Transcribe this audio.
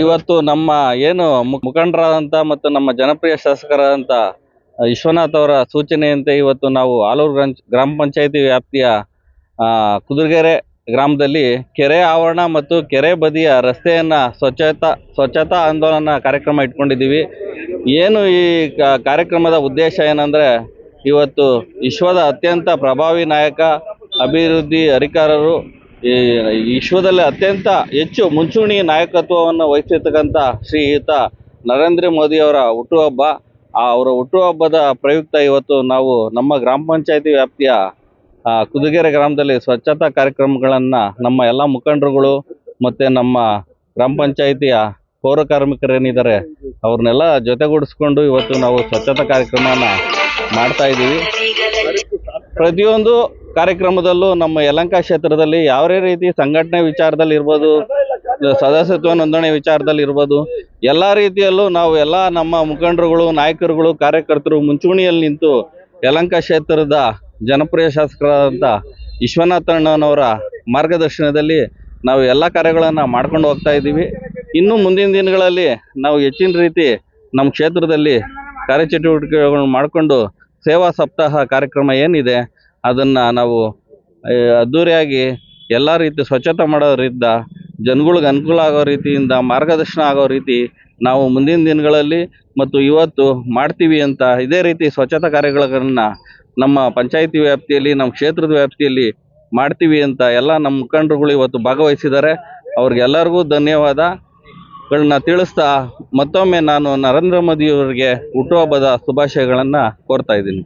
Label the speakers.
Speaker 1: ಇವತ್ತು ನಮ್ಮ ಏನು ಮುಖಂಡರಾದಂತಹ ಮತ್ತು ನಮ್ಮ ಜನಪ್ರಿಯ ಶಾಸಕರಾದಂತಹ ವಿಶ್ವನಾಥ್ ಅವರ ಸೂಚನೆಯಂತೆ ಇವತ್ತು ನಾವು ಆಲೂರು ಗ್ರಾಂ ಗ್ರಾಮ ಪಂಚಾಯತಿ ವ್ಯಾಪ್ತಿಯ ಕುದುರೆಗೆರೆ ಗ್ರಾಮದಲ್ಲಿ ಕೆರೆ ಆವರಣ ಮತ್ತು ಕೆರೆ ಬದಿಯ ರಸ್ತೆಯನ್ನು ಸ್ವಚ್ಛತಾ ಸ್ವಚ್ಛತಾ ಆಂದೋಲನ ಕಾರ್ಯಕ್ರಮ ಇಟ್ಕೊಂಡಿದ್ದೀವಿ. ಏನು ಈ ಕಾರ್ಯಕ್ರಮದ ಉದ್ದೇಶ ಏನಂದರೆ, ಇವತ್ತು ವಿಶ್ವದ ಅತ್ಯಂತ ಪ್ರಭಾವಿ ನಾಯಕ, ಅಭಿವೃದ್ಧಿ ಅಧಿಕಾರರು ಈ ವಿಶ್ವದಲ್ಲಿ ಅತ್ಯಂತ ಹೆಚ್ಚು ಮುಂಚೂಣಿ ನಾಯಕತ್ವವನ್ನು ವಹಿಸಿರ್ತಕ್ಕಂಥ ಶ್ರೀಯುತ ನರೇಂದ್ರ ಮೋದಿಯವರ ಹುಟ್ಟುಹಬ್ಬ. ಅವರ ಹುಟ್ಟುಹಬ್ಬದ ಪ್ರಯುಕ್ತ ಇವತ್ತು ನಾವು ನಮ್ಮ ಗ್ರಾಮ ಪಂಚಾಯತಿ ವ್ಯಾಪ್ತಿಯ ಕುದುಗೆರೆ ಗ್ರಾಮದಲ್ಲಿ ಸ್ವಚ್ಛತಾ ಕಾರ್ಯಕ್ರಮಗಳನ್ನು ನಮ್ಮ ಎಲ್ಲ ಮುಖಂಡರುಗಳು ಮತ್ತು ನಮ್ಮ ಗ್ರಾಮ ಪಂಚಾಯಿತಿಯ ಪೌರ ಕಾರ್ಮಿಕರೇನಿದ್ದಾರೆ, ಅವ್ರನ್ನೆಲ್ಲ ಜೊತೆಗೂಡಿಸ್ಕೊಂಡು ಇವತ್ತು ನಾವು ಸ್ವಚ್ಛತಾ ಕಾರ್ಯಕ್ರಮನ ಮಾಡ್ತಾ ಇದ್ದೀವಿ ಪ್ರತಿಯೊಂದು ಕಾರ್ಯಕ್ರಮದಲ್ಲೂ ನಮ್ಮ ಯಲಂಕ ಕ್ಷೇತ್ರದಲ್ಲಿ ಯಾವುದೇ ರೀತಿ ಸಂಘಟನೆ ವಿಚಾರದಲ್ಲಿ ಇರ್ಬೋದು, ಸದಸ್ಯತ್ವ ನೋಂದಣಿ ವಿಚಾರದಲ್ಲಿ ಇರ್ಬೋದು, ಎಲ್ಲ ರೀತಿಯಲ್ಲೂ ನಾವು ಎಲ್ಲ ನಮ್ಮ ಮುಖಂಡರುಗಳು, ನಾಯಕರುಗಳು, ಕಾರ್ಯಕರ್ತರು ಮುಂಚೂಣಿಯಲ್ಲಿ ನಿಂತು ಯಲಂಕ ಕ್ಷೇತ್ರದ ಜನಪ್ರಿಯ ಶಾಸಕರಾದಂಥ ವಿಶ್ವನಾಥಣ್ಣನವರ ಮಾರ್ಗದರ್ಶನದಲ್ಲಿ ನಾವು ಎಲ್ಲ ಕಾರ್ಯಗಳನ್ನು ಮಾಡ್ಕೊಂಡು ಹೋಗ್ತಾ ಇದ್ದೀವಿ. ಇನ್ನು ಮುಂದಿನ ದಿನಗಳಲ್ಲಿ ನಾವು ಹೆಚ್ಚಿನ ರೀತಿ ನಮ್ಮ ಕ್ಷೇತ್ರದಲ್ಲಿ ಕಾರ್ಯಚಟುವಟಿಕೆಗಳನ್ನು ಮಾಡಿಕೊಂಡು ಸೇವಾ ಸಪ್ತಾಹ ಕಾರ್ಯಕ್ರಮ ಏನಿದೆ ಅದನ್ನು ನಾವು ಅದ್ಧೂರಿಯಾಗಿ ಎಲ್ಲ ರೀತಿ ಸ್ವಚ್ಛತೆ ಮಾಡೋದ್ರಿಂದ, ಜನಗಳಿಗೆ ಅನುಕೂಲ ಆಗೋ ರೀತಿಯಿಂದ, ಮಾರ್ಗದರ್ಶನ ಆಗೋ ರೀತಿ ನಾವು ಮುಂದಿನ ದಿನಗಳಲ್ಲಿ ಮತ್ತು ಇವತ್ತು ಮಾಡ್ತೀವಿ ಅಂತ ಇದೇ ರೀತಿ ಸ್ವಚ್ಛತಾ ಕಾರ್ಯಗಳನ್ನು ನಮ್ಮ ಪಂಚಾಯಿತಿ ವ್ಯಾಪ್ತಿಯಲ್ಲಿ, ನಮ್ಮ ಕ್ಷೇತ್ರದ ವ್ಯಾಪ್ತಿಯಲ್ಲಿ ಮಾಡ್ತೀವಿ ಅಂತ ಎಲ್ಲ ನಮ್ಮ ಮುಖಂಡರುಗಳು ಇವತ್ತು ಭಾಗವಹಿಸಿದ್ದಾರೆ. ಅವ್ರಿಗೆಲ್ಲರಿಗೂ ಧನ್ಯವಾದಗಳನ್ನ ತಿಳಿಸ್ತಾ ಮತ್ತೊಮ್ಮೆ ನಾನು ನರೇಂದ್ರ ಮೋದಿಯವರಿಗೆ ಹುಟ್ಟುಹಬ್ಬದ ಶುಭಾಶಯಗಳನ್ನು ಕೋರ್ತಾ ಇದ್ದೀನಿ.